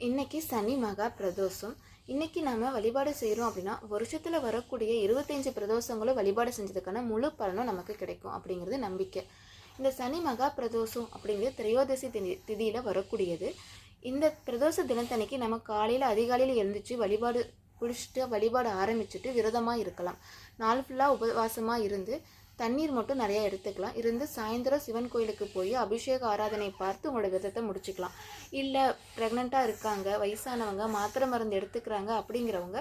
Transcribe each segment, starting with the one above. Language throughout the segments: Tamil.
இன்னைக்கு சனி மகா பிரதோஷம். இன்னைக்கு நம்ம வழிபாடு செய்கிறோம் அப்படின்னா வருஷத்தில் வரக்கூடிய இருபத்தஞ்சு பிரதோஷங்களும் வழிபாடு செஞ்சதுக்கான முழு பலனும் நமக்கு கிடைக்கும் அப்படிங்கிறது நம்பிக்கை. இந்த சனி மகா பிரதோஷம் அப்படிங்கிறது திரையோதசி திதியில் வரக்கூடியது. இந்த பிரதோஷ தினத்தன்னைக்கு நம்ம காலையில் அதிகாலையில் எழுந்திரிச்சு வழிபாடு குளிச்சுட்டு வழிபாடு ஆரம்பிச்சுட்டு விரதமாக இருக்கலாம். நாள் ஃபுல்லாக உபவாசமாக இருந்து தண்ணீர் மட்டும் நிறையா எடுத்துக்கலாம். இருந்து சாயந்தரம் சிவன் கோயிலுக்கு போய் அபிஷேக ஆராதனை பார்த்து உங்களோட விரதத்தை முடிச்சுக்கலாம். இல்லை ப்ரெக்னெண்ட்டாக இருக்காங்க வயசானவங்க மாத்திரை மருந்து எடுத்துக்கிறாங்க அப்படிங்கிறவங்க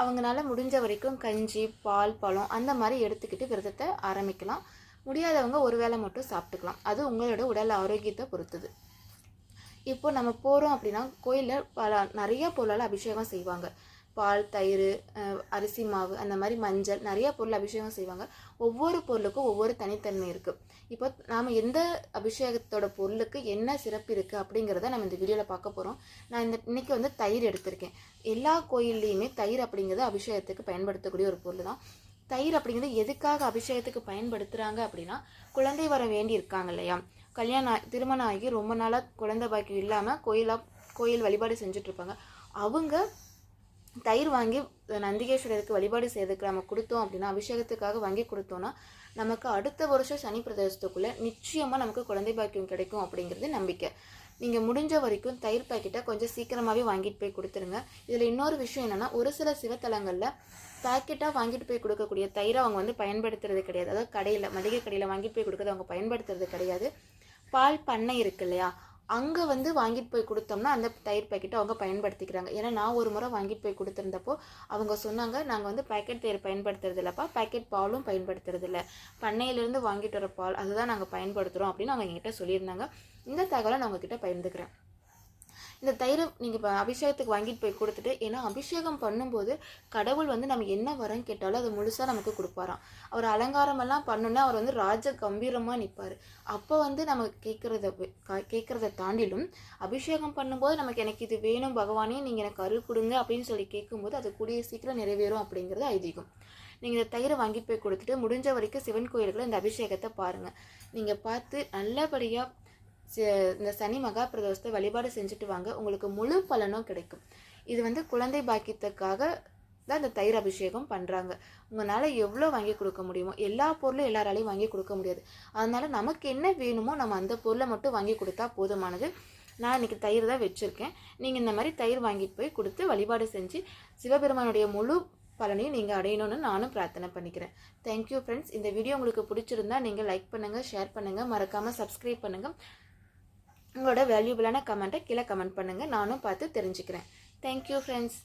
அவங்களால முடிஞ்ச வரைக்கும் கஞ்சி பால் பழம் அந்த மாதிரி எடுத்துக்கிட்டு விரதத்தை ஆரம்பிக்கலாம். முடியாதவங்க ஒரு வேளை மட்டும் சாப்பிட்டுக்கலாம். அது உங்களோட உடல் ஆரோக்கியத்தை பொறுத்தது. இப்போ நம்ம போகிறோம் அப்படின்னா கோயிலில் பல நிறைய பொருளால் அபிஷேகம் செய்வாங்க. பால் தயிர் அரிசி மாவு அந்த மாதிரி மஞ்சள் நிறைய பொருள் அபிஷேகம் செய்வாங்க. ஒவ்வொரு பொருளுக்கும் ஒவ்வொரு தனித்தன்மை இருக்குது இப்போ நாம் எந்த அபிஷேகத்தோட பொருளுக்கு என்ன சிறப்பு இருக்குது அப்படிங்கிறத நம்ம இந்த வீடியோவில் பார்க்க போகிறோம் நான் இந்த இன்னைக்கு வந்து தயிர் எடுத்திருக்கேன். எல்லா கோயில்லையுமே தயிர் அப்படிங்கிறது அபிஷேகத்துக்கு பயன்படுத்தக்கூடிய ஒரு பொருள் தான். தயிர் அப்படிங்கிறது எதுக்காக அபிஷேகத்துக்கு பயன்படுத்துகிறாங்க அப்படின்னா குழந்தை வர வேண்டி இருக்காங்க இல்லையா? கல்யாணம் ஆகி- திருமணம் ஆகி ரொம்ப நாளாக குழந்தை பாக்கியம் இல்லாமல் கோயிலாக கோயில் வழிபாடு செஞ்சுட்ருப்பாங்க அவங்க தயிர் வாங்கி நந்திகேஸ்வரருக்கு வழிபாடு செய்யறதுக்கு நம்ம கொடுத்தோம் அப்படின்னா அபிஷேகத்துக்காக வாங்கி கொடுத்தோம்னா நமக்கு அடுத்த வருஷம் சனி பிரதேசத்துக்குள்ளே நிச்சயமாக நமக்கு குழந்தை பாக்கியம் கிடைக்கும் அப்படிங்கிறது நம்பிக்கை. நீங்கள் முடிஞ்ச வரைக்கும் தயிர் பாக்கெட்டை கொஞ்சம் சீக்கிரமாகவே வாங்கிட்டு போய் கொடுத்துருங்க. இதில் இன்னொரு விஷயம் என்னென்னா ஒரு சில சிவத்தலங்களில் பாக்கெட்டாக வாங்கிட்டு போய் கொடுக்கக்கூடிய தயிரை அவங்க வந்து பயன்படுத்துறது கிடையாது. அதாவது கடையில் மளிகை கடையில் வாங்கிட்டு போய் கொடுக்கறது அவங்க பயன்படுத்துறது கிடையாது. பால் பண்ணை இருக்கு இல்லையா? அங்கே வந்து வாங்கிட்டு போய் கொடுத்தோம்னா அந்த தயிர் பாக்கெட்டை அவங்க பயன்படுத்திக்கிறாங்க. ஏன்னா நான் ஒரு முறை வாங்கிட்டு போய் கொடுத்துருந்தப்போ அவங்க சொன்னாங்க நாங்கள் வந்து பாக்கெட் தயிர் பயன்படுத்துறது இல்லைப்பா. பாக்கெட் பாலும் பயன்படுத்துறது இல்லை. பண்ணையிலேருந்து வாங்கிட்டு வர பால் அதுதான் நாங்கள் பயன்படுத்துகிறோம் அப்படின்னு அவங்க எங்கிட்ட சொல்லியிருந்தாங்க. இந்த தகவலை நான் உங்ககிட்ட பகிர்ந்துக்கிறேன். இந்த தயிரை நீங்கள் இப்போ அபிஷேகத்துக்கு வாங்கிட்டு போய் கொடுத்துட்டு ஏன்னா அபிஷேகம் பண்ணும்போது கடவுள் வந்து நம்ம என்ன வரம் கேட்டாலும் அது முழுசாக நமக்கு கொடுப்பாராம். அவர் அலங்காரமெல்லாம் பண்ணோன்னா அவர் வந்து ராஜ கம்பீரமாக நிற்பார் அப்போ வந்து நம்ம கேட்குறத கேட்குறத தாண்டிலும் அபிஷேகம் பண்ணும்போது நமக்கு எனக்கு இது வேணும் பகவானே நீங்கள் எனக்கு அருள் கொடுங்க அப்படின்னு சொல்லி கேட்கும்போது அது கூடிய சீக்கிரம் நிறைவேறும் அப்படிங்கிறது ஐதீகம். நீங்கள் இந்த தயிரை வாங்கிட்டு போய் கொடுத்துட்டு முடிஞ்ச வரைக்கும் சிவன் கோயிலுக்குள்ள இந்த அபிஷேகத்தை பாருங்கள் நீங்கள் பார்த்து நல்லபடியாக இந்த சனி மகா பிரதோஷத்தை வழிபாடு செஞ்சுட்டு வாங்க. உங்களுக்கு முழு பலனும் கிடைக்கும். இது வந்து குழந்தை பாக்கியத்துக்காக தான் இந்த தயிர் அபிஷேகம் பண்ணுறாங்க உங்களால் எவ்வளோ வாங்கி கொடுக்க முடியுமோ எல்லா பொருளும் எல்லாராலையும் வாங்கி கொடுக்க முடியாது. அதனால் நமக்கு என்ன வேணுமோ நம்ம அந்த பொருளை மட்டும் வாங்கி கொடுத்தா போதுமானது. நான் இன்னைக்கு தயிர் தான் வச்சுருக்கேன். நீங்கள் இந்த மாதிரி தயிர் வாங்கிட்டு போய் கொடுத்து வழிபாடு செஞ்சு சிவபெருமானுடைய முழு பலனையும் நீங்கள் அடையணும்னு நானும் பிரார்த்தனை பண்ணிக்கிறேன். தேங்க்யூ ஃப்ரெண்ட்ஸ் இந்த வீடியோ உங்களுக்கு பிடிச்சிருந்தா நீங்கள் லைக் பண்ணுங்கள் ஷேர் பண்ணுங்கள் மறக்காமல் சப்ஸ்கிரைப் பண்ணுங்கள் உங்களோட வேல்யூபிளான கமெண்ட்டை கீழே கமெண்ட் பண்ணுங்கள் நானும் பார்த்து தெரிஞ்சுக்கிறேன். Thank you friends